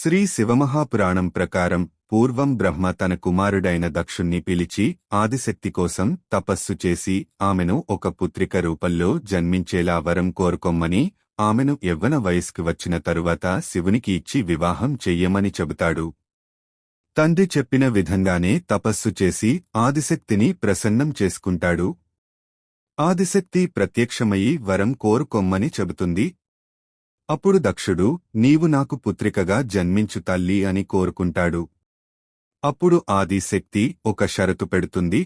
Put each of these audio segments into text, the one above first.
శ్రీ శివమహాపురాణం ప్రకారం పూర్వం బ్రహ్మ తన కుమారుడైన దక్షుణ్ణి పిలిచి ఆదిశక్తి కోసం తపస్సు చేసి ఆమెను ఒక పుత్రిక రూపంలో జన్మించేలా వరం కోరుకొమ్మని ఆమెను యవ్వన వయస్కు వచ్చిన తరువాత శివునికి ఇచ్చి వివాహం చెయ్యమని చెబుతాడు. తండ్రి చెప్పిన విధంగానే తపస్సు చేసి ఆదిశక్తిని ప్రసన్నం చేసుకుంటాడు. ఆదిశక్తి ప్రత్యక్షమయి వరం కోరుకొమ్మని చెబుతుంది. అప్పుడు దక్షుడు నీవు నాకు పుత్రికగా జన్మించు తల్లి అని కోరుకుంటాడు. అప్పుడు ఆదిశక్తి ఒక షరతు పెడుతుంది.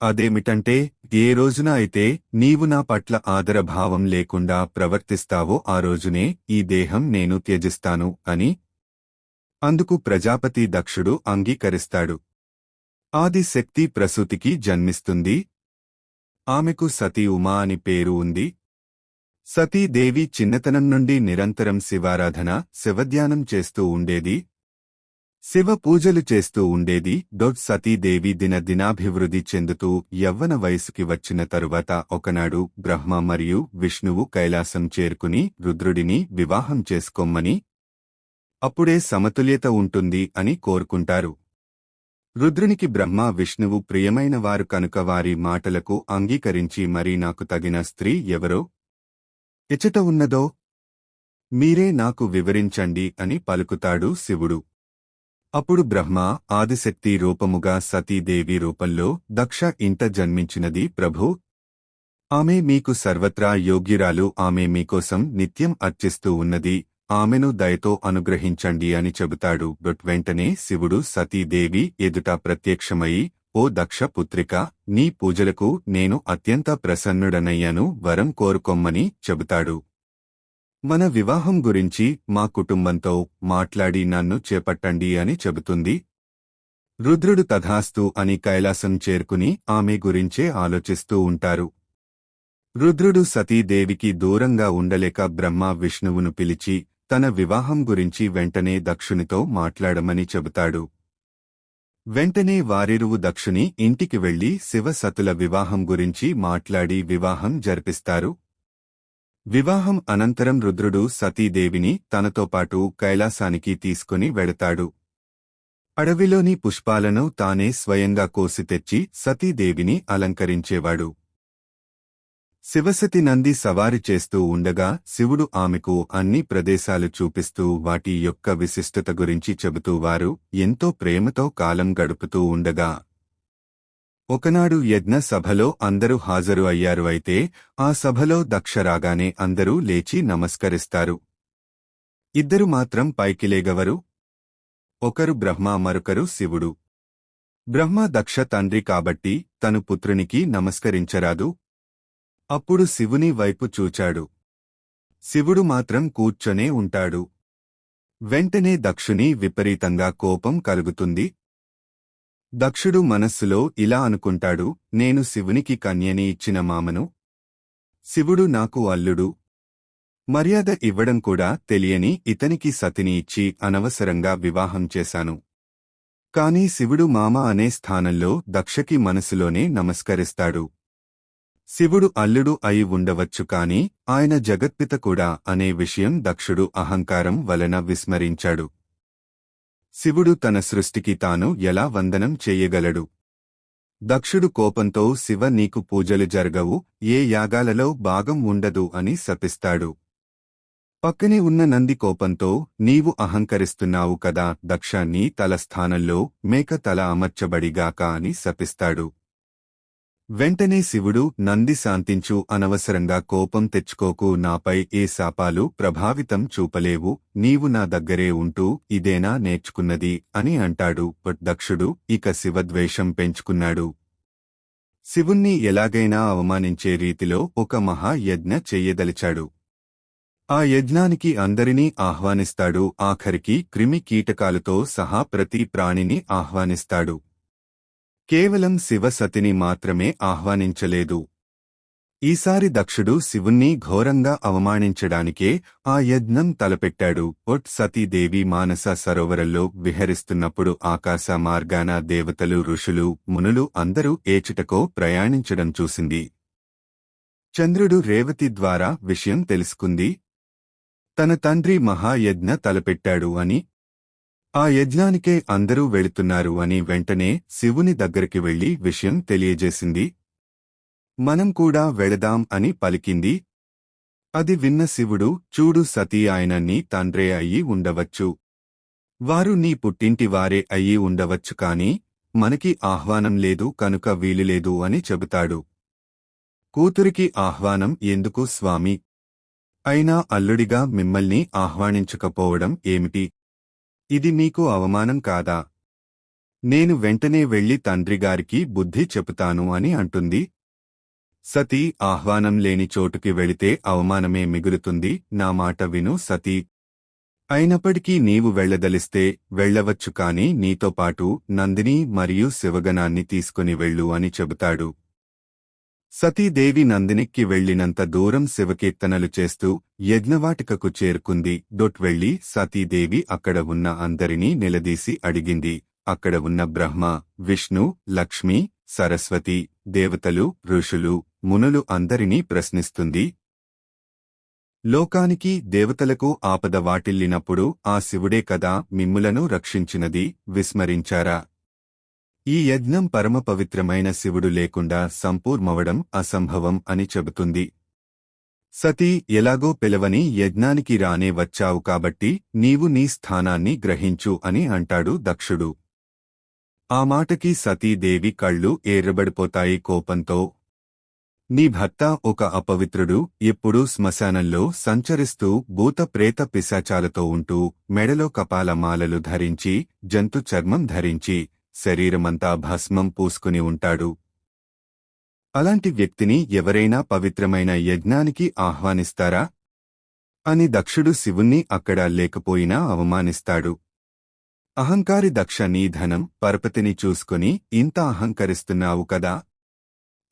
అదేమిటంటే ఏ రోజున అయితే నీవు నా పట్ల ఆదరభావం లేకుండా ప్రవర్తిస్తావో ఆ రోజునే ఈ దేహం నేను త్యజిస్తాను అని. అందుకు ప్రజాపతి దక్షుడు అంగీకరిస్తాడు. ఆదిశక్తి ప్రసూతికి జన్మిస్తుంది. ఆమెకు సతీ ఉమా అని పేరు ఉంది. సతీదేవి చిన్నతనం నుండి నిరంతరం శివారాధన శివధ్యానం చేస్తూ ఉండేది. శివ పూజలు చేస్తూ ఉండేది. డొట్ సతీదేవి దిన దినాభివృద్ధి చెందుతూ యవ్వన వయసుకి వచ్చిన తరువాత ఒకనాడు బ్రహ్మ మరియు విష్ణువు కైలాసం చేరుకుని రుద్రుడిని వివాహం చేసుకోమ్మని అప్పుడే సమతుల్యత ఉంటుంది అని కోరుకుంటారు. రుద్రునికి బ్రహ్మ విష్ణువు ప్రియమైన వారు కనుక వారి మాటలకు అంగీకరించి మరీ నాకు తగిన స్త్రీ ఎవరో ఎచట ఉన్నదో మీరే నాకు వివరించండి అని పలుకుతాడు శివుడు. అప్పుడు బ్రహ్మ ఆదిశక్తి రూపముగా సతీదేవి రూపంలో దక్ష ఇంట జన్మించినది ప్రభు. ఆమె మీకు సర్వత్రా యోగ్యురాలు ఆమె మీకోసం నిత్యం అర్చిస్తూ ఉన్నది ఆమెను దయతో అనుగ్రహించండి అని చెబుతాడు. బట్ వెంటనే శివుడు సతీదేవి ఎదుట ప్రత్యక్షమయి ఓ దక్ష పుత్రిక నీ పూజలకు నేను అత్యంత ప్రసన్నుడనయ్యాను వరం కోరుకొమ్మని చెబుతాడు. మన వివాహం గురించి మా కుటుంబంతో మాట్లాడి నన్ను చేపట్టండి అని చెబుతుంది. రుద్రుడు తథాస్తు అని కైలాసం చేరుకుని ఆమె గురించే ఆలోచిస్తూ ఉంటారు. రుద్రుడు సతీదేవికి దూరంగా ఉండలేక బ్రహ్మ విష్ణువును పిలిచి తన వివాహం గురించి వెంటనే దక్షునితో మాట్లాడమని చెబుతాడు. వెంటనే వారిరువు దక్షుని ఇంటికి వెళ్ళి శివసతుల వివాహం గురించి మాట్లాడి వివాహం జరిపిస్తారు. వివాహం అనంతరం రుద్రుడు సతీదేవిని తనతో పాటు కైలాసానికి తీసుకుని వెడతాడు అడవిలోని పుష్పాలను తానే స్వయంగా కోసి తెచ్చి సతీదేవిని అలంకరించేవాడు. శివసతి నంది సవారి చేస్తూ ఉండగా శివుడు ఆమెకు అన్ని ప్రదేశాలు చూపిస్తూ వాటి యొక్క విశిష్టత గురించి చెబుతూ వారు ఎంతో ప్రేమతో కాలం గడుపుతూ ఉండగా ఒకనాడు యజ్ఞ సభలో అందరూ హాజరు అయ్యారు అయితే ఆ సభలో దక్ష రాగానే అందరూ లేచి నమస్కరిస్తారు. ఇద్దరు మాత్రం పైకిలేగవరు ఒకరు బ్రహ్మ మరొకరు శివుడు. బ్రహ్మ దక్ష తండ్రి కాబట్టి తను పుత్రునికి నమస్కరించరాదు. అప్పుడు శివుని వైపు చూచాడు. శివుడు మాత్రం కూర్చొనే ఉంటాడు. వెంటనే దక్షుని విపరీతంగా కోపం కలుగుతుంది. దక్షుడు మనస్సులో ఇలా అనుకుంటాడు నేను శివునికి కన్యని ఇచ్చిన మామను? శివుడు నాకు అల్లుడు. మర్యాద ఇవ్వడం కూడా తెలియని ఇతనికి సతిని ఇచ్చి అనవసరంగా వివాహం చేశాను. కాని శివుడు మామ అనే స్థానంలో దక్షకి మనసులోనే నమస్కరిస్తాడు. శివుడు అల్లుడు అయి ఉండవచ్చు కాని ఆయన జగత్పిత కూడా అనే విషయం దక్షుడు అహంకారం వలన విస్మరించాడు. శివుడు తన సృష్టికి తాను ఎలా వందనం చేయగలడు? దక్షుడు కోపంతో శివ నీకు పూజలు జరగవు ఏ యాగాలలో భాగం ఉండదు అని శపిస్తాడు. పక్కనే ఉన్న నంది కోపంతో నీవు అహంకరిస్తున్నావు కదా దక్ష నీ తల స్థానంలో మేక తల అమర్చబడిగాక అని శపిస్తాడు. వెంటనే శివుడు నంది శాంతించు అనవసరంగా కోపం తెచ్చుకోకు నాపై ఏ శాపాలు ప్రభావితం చూపలేవు నీవు నా దగ్గరే ఉంటూ ఇదేనా నేర్చుకున్నది అని అంటాడు. దక్షుడు ఇక శివద్వేషం పెంచుకున్నాడు. శివుణ్ణి ఎలాగైనా అవమానించే రీతిలో ఒక మహాయజ్ఞ చెయ్యదలిచాడు ఆ యజ్ఞానికి అందరినీ ఆహ్వానిస్తాడు. ఆఖరికి క్రిమి కీటకాలతో సహా ప్రతి ప్రాణిని ఆహ్వానిస్తాడు. కేవలం శివసతిని మాత్రమే ఆహ్వానించలేదు. ఈసారి దక్షుడు శివుణ్ణి ఘోరంగా అవమానించడానికే ఆ యజ్ఞం తలపెట్టాడు. ఒట్ సతీదేవి మానస సరోవరంలో విహరిస్తున్నప్పుడు ఆకాశ మార్గాన దేవతలు ఋషులు మునులు అందరూ ఏచిటకో ప్రయాణించడం చూసింది. చంద్రుడు రేవతి ద్వారా విషయం తెలుసుకుంది. తన తండ్రి మహాయజ్ఞ తలపెట్టాడు అని ఆ యజ్ఞానికే అందరూ వెళుతున్నారు అని వెంటనే శివుని దగ్గరికి వెళ్ళి విషయం తెలియజేసింది. మనం కూడా వెళదాం అని పలికింది. అది విన్న శివుడు చూడు సతీ ఆయన నీ తండ్రే అయి ఉండవచ్చు. వారు నీ పుట్టింటివారే అయి ఉండవచ్చు కాని మనకి ఆహ్వానం లేదు కనుక వీలులేదు అని చెబుతాడు. కూతురికి ఆహ్వానం ఎందుకు స్వామి? అయినా అల్లుడిగా మిమ్మల్ని ఆహ్వానించకపోవడం ఏమిటి? ఇది మీకు అవమానం కాదా? నేను వెంటనే వెళ్ళి తండ్రిగారికి బుద్ధి చెబుతాను అని అంటుంది. సతీ ఆహ్వానం లేని చోటుకి వెళితే అవమానమే మిగులుతుంది. నా మాట విను సతీ. అయినప్పటికీ నీవు వెళ్ళదలిస్తే వెళ్ళవచ్చు కాని నీతో పాటు నందిని మరియు శివగణాన్ని తీసుకుని వెళ్ళు అని చెబుతాడు. సతీదేవి నందినికి వెళ్ళినంత దూరం శివకీర్తనలు చేస్తూ యజ్ఞవాటికకు చేరుకుంది. డొట్ వెళ్ళి సతీదేవి అక్కడ ఉన్న అందరినీ నిలదీసి అడిగింది. అక్కడ ఉన్న బ్రహ్మ విష్ణు లక్ష్మి సరస్వతి దేవతలు ఋషులు మునులు అందరినీ ప్రశ్నిస్తుంది. లోకానికి దేవతలకు ఆపద వాటిల్లినప్పుడు ఆ శివుడే కదా మిమ్ములను రక్షించినది. విస్మరించారా? ఈ యజ్ఞం పరమ పవిత్రమైన శివుడు లేకుండా సంపూర్మవడం అసంభవం అని చెబుతుంది. సతీ ఎలాగో పిలవని యజ్ఞానికి రానే వచ్చావు కాబట్టి నీవు నీ స్థానాన్ని గ్రహించు అని అంటాడు దక్షుడు. ఆ మాటకి సతీదేవి కళ్ళు ఏర్రబడిపోతాయి కోపంతో. నీ భర్త ఒక అపవిత్రుడు ఎప్పుడూ శ్మశానంలో సంచరిస్తూ భూత ప్రేత పిశాచాలతో ఉంటూ మెడలో కపాల మాలలు ధరించి జంతు చర్మం ధరించి శరీరమంతా భస్మం పూసుకుని ఉంటాడు. అలాంటి వ్యక్తిని ఎవరైనా పవిత్రమైన యజ్ఞానికి ఆహ్వానిస్తారా? అని దక్షుడు శివుణ్ణి అక్కడ లేకపోయినా అవమానిస్తాడు. అహంకారి దక్ష నీ ధనం పరపతిని చూసుకుని ఇంత అహంకరిస్తున్నావు కదా?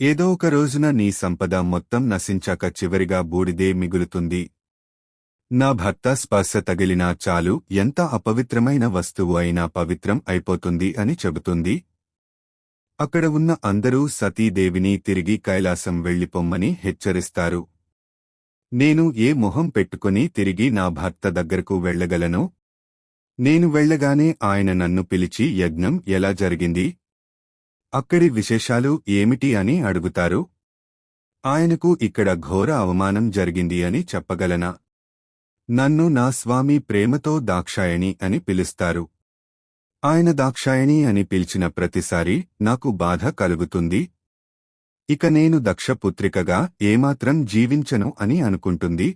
ఏదో ఒక రోజున నీ సంపద మొత్తం నశించాక చివరిగా బూడిదే మిగులుతుంది. నా భర్త స్పర్శ తగిలినా చాలు ఎంత అపవిత్రమైన వస్తువు అయినా పవిత్రం అయిపోతుంది అని చెబుతుంది. అక్కడ ఉన్న అందరూ సతీదేవిని తిరిగి కైలాసం వెళ్ళిపొమ్మని హెచ్చరిస్తారు. నేను ఏ మొహం పెట్టుకుని తిరిగి నా భర్త దగ్గరకు వెళ్ళగలను? నేను వెళ్ళగానే ఆయన నన్ను పిలిచి యజ్ఞం ఎలా జరిగింది? అక్కడి విశేషాలు ఏమిటి అని అడుగుతారు. ఆయనకు ఇక్కడ ఘోర అవమానం జరిగింది అని చెప్పగలనా? నన్ను నా స్వామి ప్రేమతో దాక్షాయణి అని పిలుస్తారు. ఆయన దాక్షాయణి అని పిలిచిన ప్రతిసారి నాకు బాధ కలుగుతుంది. ఇక నేను దక్షపుత్రికగా ఏమాత్రం జీవించను అని అనుకుంటుంది.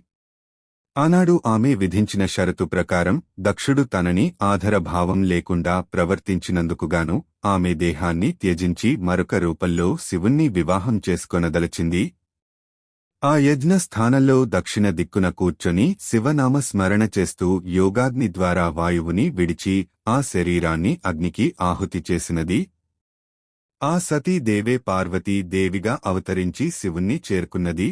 ఆనాడు ఆమె విధించిన షరతు ప్రకారం దక్షుడు తనని ఆధరభావం లేకుండా ప్రవర్తించినందుకుగాను ఆమె దేహాన్ని త్యజించి మరొక రూపంలో శివుణ్ణి వివాహం చేసుకొనదలచింది. ఆ యజ్ఞ స్థానంలో దక్షిణ దిక్కున కూర్చొని శివనామ స్మరణ చేస్తూ యోగాగ్ని ద్వారా వాయువుని విడిచి ఆ శరీరాన్ని అగ్నికి ఆహుతి చేసినది. ఆ సతీ దేవే పార్వతీ దేవిగా అవతరించి శివుణ్ణి చేరుకున్నది.